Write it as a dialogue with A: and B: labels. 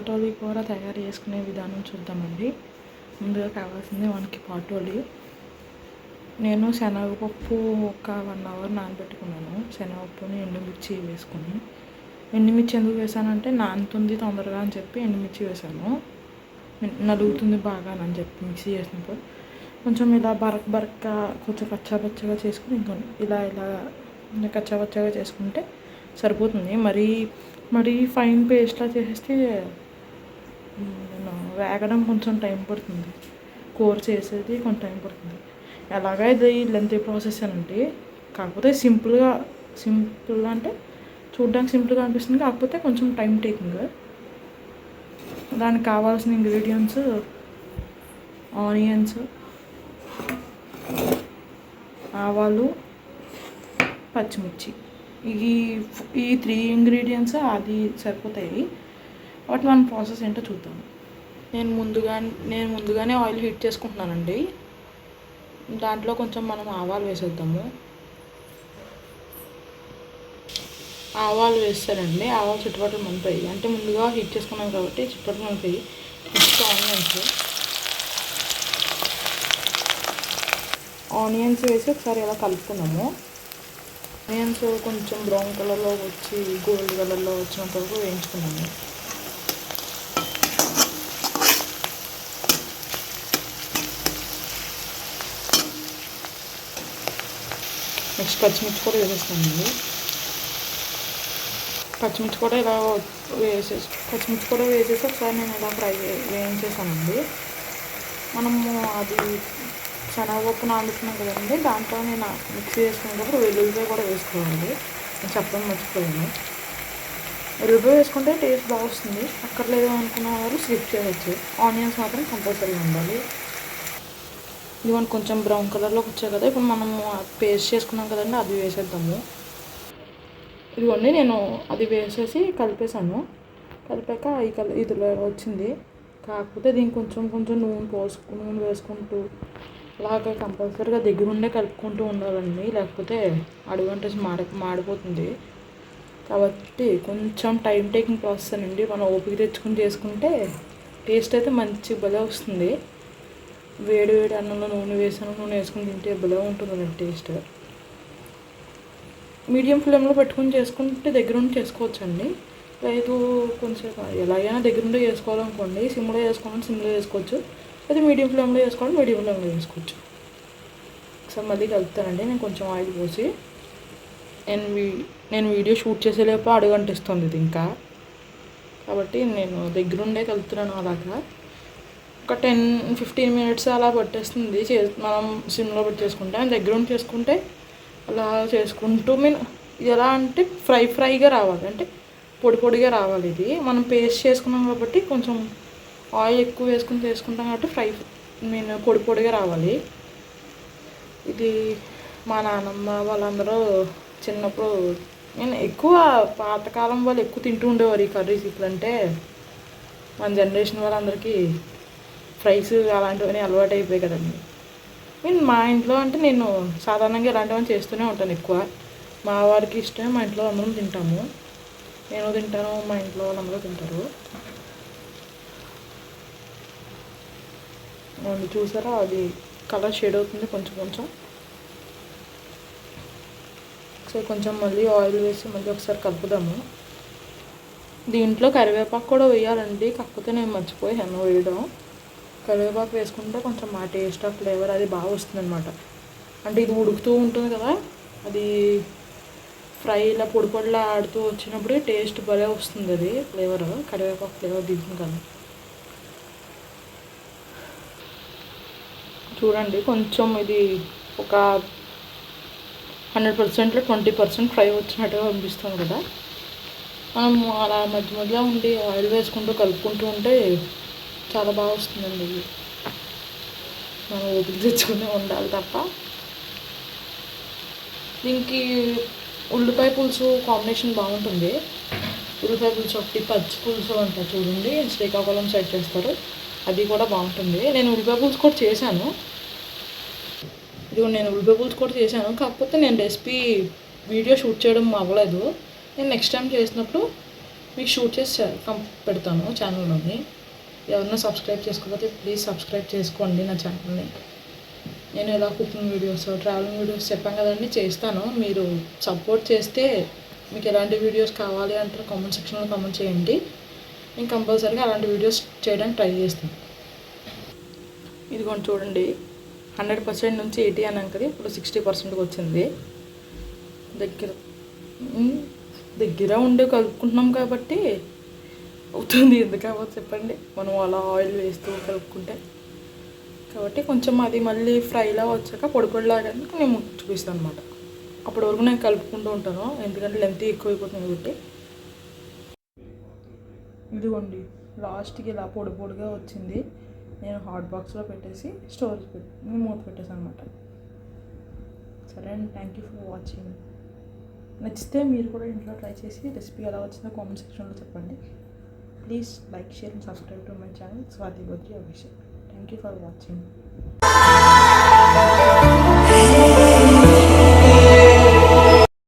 A: పాటోలి కూర తయారు చేసుకునే విధానం చూద్దామండి. ముందుగా కావాల్సింది మనకి పాటోలి నేను శనగపప్పు ఒక వన్ అవర్ నానబెట్టుకున్నాను. శనగపప్పుని ఎండుమిర్చి వేసుకుని ఎండుమిర్చి ఎందుకు వేసానంటే నానుతుంది తొందరగా అని చెప్పి ఎండుమిర్చి వేసాను. నలుగుతుంది బాగా అని చెప్పి మిక్సీ చేసినప్పుడు కొంచెం ఇలా బరక్ బరక్క కొంచెం కచ్చాపచ్చగా చేసుకుని ఇంకొని ఇలా ఇలా కచ్చాపచ్చగా చేసుకుంటే సరిపోతుంది. మరీ మరీ ఫైన్ పేస్ట్లా చేసేస్తే వేగడం కొంచెం టైం పడుతుంది. కూర చేసేది కొంచెం టైం పడుతుంది. ఎలాగా ఇది లెంత్ ప్రాసెస్ అండి కాకపోతే సింపుల్గా సింపుల్ అంటే చూడడానికి సింపుల్గా అనిపిస్తుంది. కాకపోతే కొంచెం టైం టేకింగ్ దానికి కావాల్సిన ఇంగ్రీడియంట్స్ ఆనియన్స్ ఆవాలు పచ్చిమిర్చి. ఈ ఈ త్రీ ఇంగ్రీడియంట్స్ అది సరిపోతాయి. వాటి మనం ప్రాసెస్ ఏంటో చూద్దాం. నేను ముందుగా నేను ముందుగానే ఆయిల్ హీట్ చేసుకుంటున్నానండి. దాంట్లో కొంచెం మనం ఆవాలు వేసేద్దాము. ఆవాలు వేస్తారండి ఆవాలు చుట్టుపక్కల మంతాయి అంటే ముందుగా హీట్ చేసుకున్నాం కాబట్టి చుట్టుపక్కల మంతాయి నెక్స్ట్ ఆనియన్స్. ఆనియన్స్ వేసి ఒకసారి ఇలా కలుపుకున్నాము. ఆనియన్స్ కొంచెం బ్రౌన్ కలర్లో వచ్చి గోల్డ్ కలర్లో వచ్చినంత వరకు వేయించుకున్నాము. నెక్స్ట్ పచ్చిమిర్చి కూడా వేసేస్తామండి పచ్చిమిర్చి కూడా ఇలా వేసేసి పచ్చిమిర్చి కూడా వేసేసి ఒకసారి నేను ఇలా ఫ్రై వేయించేసానండి. మనము అది శనగపప్పు నానుకున్నాం కదండి దాంట్లో నేను మిక్సీ చేసుకునేటప్పుడు వెల్లుల్లిపాయ కూడా వేసుకోవాలి నేను చెప్పడం మర్చిపోయాను. వెల్లుల్లిపాయ వేసుకుంటే టేస్ట్ బాగా వస్తుంది. అక్కర్లేదు అనుకున్న వాళ్ళు స్కిప్ చేయవచ్చు ఆనియన్స్ మాత్రం కంపల్సరీగా ఉండాలి. ఇది మనకు కొంచెం బ్రౌన్ కలర్లోకి వచ్చాయి కదా. ఇప్పుడు మనము పేస్ట్ చేసుకున్నాం కదండి అది వేసేద్దాము. ఇదిగోండి నేను అది వేసేసి కలిపేసాను కలిపాక ఈ కల ఇదిలో వచ్చింది. కాకపోతే దీనికి కొంచెం కొంచెం నూనె పోసుకు నూనె వేసుకుంటూ అలాగే కంపల్సరీగా దగ్గరుండే కలుపుకుంటూ ఉండాలండి. లేకపోతే అడుగంటే మాడ మాడిపోతుంది. కాబట్టి కొంచెం టైం టేకింగ్ ప్రాసెస్ అండి మనం ఓపిక తెచ్చుకుని చేసుకుంటే టేస్ట్ అయితే మంచి భలే వస్తుంది. వేడి వేడి అన్నంలో నూనె వేసాను నూనె వేసుకుని తింటే భలే ఉంటుంది టేస్ట్. మీడియం ఫ్లేమ్లో పెట్టుకుని చేసుకుంటే దగ్గరుండి చేసుకోవచ్చండి. లేదు కొంచెం ఎలాగైనా దగ్గరుండి చేసుకోవాలనుకోండి సిమ్లో చేసుకోవాలని సిమ్లో చేసుకోవచ్చు లేదా మీడియం ఫ్లేమ్లో చేసుకోవాలి మీడియం ఫ్లేమ్లో చేసుకోవచ్చు ఒకసారి మళ్ళీ కలుపుతానండి నేను కొంచెం ఆయిల్ పోసి. నేను వీ నేను వీడియో షూట్ చేసేలేపు అడుగంటిస్తుంది ఇది ఇంకా. కాబట్టి నేను దగ్గరుండే కలుపుతున్నాను అలాగా. ఒక టెన్ ఫిఫ్టీన్ మినిట్స్ అలా పట్టేస్తుంది. చే మనం సిమ్లో పెట్టి చేసుకుంటే దగ్గర ఉండి చేసుకుంటే అలా చేసుకుంటూ మీన్ ఇది ఎలా అంటే ఫ్రై ఫ్రైగా రావాలి. అంటే పొడి పొడిగా రావాలి ఇది. మనం పేస్ట్ చేసుకున్నాం కాబట్టి కొంచెం ఆయిల్ ఎక్కువ వేసుకుని చేసుకుంటాం కాబట్టి ఫ్రై మీన్ పొడి పొడిగా రావాలి. ఇది మా నాన్నమ్మ వాళ్ళందరూ చిన్నప్పుడు నేను ఎక్కువ పాతకాలం వాళ్ళు ఎక్కువ తింటూ ఉండేవారు ఈ కర్రీస్ ఇప్పుడంటే మన జనరేషన్ వాళ్ళందరికీ ఫ్రైస్ అలాంటివన్నీ అలవాటు అయిపోయాయి కదండి. మీన్ మా ఇంట్లో అంటే నేను సాధారణంగా ఇలాంటివన్నీ చేస్తూనే ఉంటాను ఎక్కువ. మా వారికి ఇష్టం మా ఇంట్లో అందరం తింటాము. నేను తింటాను మా ఇంట్లో వాళ్ళందరూ తింటారు. అది చూసారా అది కలర్ షేడ్ అవుతుంది కొంచెం కొంచెం. ఒకసారి కొంచెం మళ్ళీ ఆయిల్ వేసి మళ్ళీ ఒకసారి కలుపుదాము. దీంట్లో కరివేపాకు కూడా వేయాలండి కాకపోతే నేను మర్చిపోయాను వేయడం. కరివేపాకు వేసుకుంటే కొంచెం మా టేస్ట్ ఆ ఫ్లేవర్ అది బాగా వస్తుంది అనమాట అంటే ఇది ఉడుకుతూ ఉంటుంది కదా అది ఫ్రై ఇలా పొడి పొడిలా ఆడుతూ వచ్చినప్పుడు టేస్ట్ భలే వస్తుంది అది ఫ్లేవర్ కరివేపాకు ఫ్లేవర్ దిగుతుంది కదా చూడండి కొంచెం ఇది ఒక హండ్రెడ్ పర్సెంట్లో ట్వంటీ పర్సెంట్ ఫ్రై వచ్చినట్టుగా అనిపిస్తుంది కదా. మనం అలా మధ్య మధ్యలో ఉండి ఆయిల్ వేసుకుంటూ కలుపుకుంటూ ఉంటే చాలా బాగా వస్తుందండి ఇది. మనం ఓపిక తెచ్చుకునే ఉండాలి తప్ప. దీనికి ఉల్లిపాయ పులుసు కాంబినేషన్ బాగుంటుంది. ఉల్లిపాయ పులుసు ఒకటి పచ్చి పులుసు అంటారు చూడండి శ్రీకాకుళం సైడ్ చేస్తారు. అది కూడా బాగుంటుంది. నేను ఉల్లిపాయ పులుసు కూడా చేశాను. ఇది నేను ఉల్లిపాయ పులుసు కూడా చేశాను. కాకపోతే నేను రెసిపీ వీడియో షూట్ చేయడం అవ్వలేదు. నేను నెక్స్ట్ టైం చేసినప్పుడు మీకు షూట్ చేసి పెడతాను ఛానల్లోని ఎవరైనా సబ్స్క్రైబ్ చేసుకోకపోతే ప్లీజ్ సబ్స్క్రైబ్ చేసుకోండి నా ఛానల్ని నేను ఎలా కుకింగ్ వీడియోస్ ట్రావెలింగ్ వీడియోస్ చెప్పాను కదండి చేస్తాను. మీరు సపోర్ట్ చేస్తే మీకు ఎలాంటి వీడియోస్ కావాలి అంటే కామెంట్ సెక్షన్లో కామెంట్ చేయండి. నేను కంపల్సరీగా అలాంటి వీడియోస్ చేయడానికి ట్రై చేస్తాను. ఇదిగోండి చూడండి. హండ్రెడ్ పర్సెంట్ నుంచి ఎయిటీ అన్నాను కదా ఇప్పుడు సిక్స్టీ పర్సెంట్కి వచ్చింది. దగ్గర దగ్గర ఉండి కలుపుకుంటున్నాం కాబట్టి అవుతుంది. ఎందుకు అవ్వదు చెప్పండి. మనం అలా ఆయిల్ వేస్తూ కలుపుకుంటే. కాబట్టి కొంచెం అది మళ్ళీ ఫ్రైలా వచ్చాక పొడి పొడిలాగా నేను చూపిస్తాను అనమాట అప్పటి వరకు నేను కలుపుకుంటూ ఉంటాను. ఎందుకంటే లెంత్ ఎక్కువ అయిపోతుంది కాబట్టి. ఇదిగోండి. లాస్ట్కి ఇలా పొడి పొడిగా వచ్చింది. నేను హాట్ బాక్స్లో పెట్టేసి స్టోరేజ్ పెట్టి మూత పెట్టేసాను అనమాట సరే అండి. Thank you for watching. నచ్చితే మీరు కూడా ఇంట్లో ట్రై చేసి రెసిపీ ఎలా వచ్చిందో కామెంట్ సెక్షన్లో చెప్పండి. Please like share and subscribe to my channel Swathi Badri Abhishek thank you for watching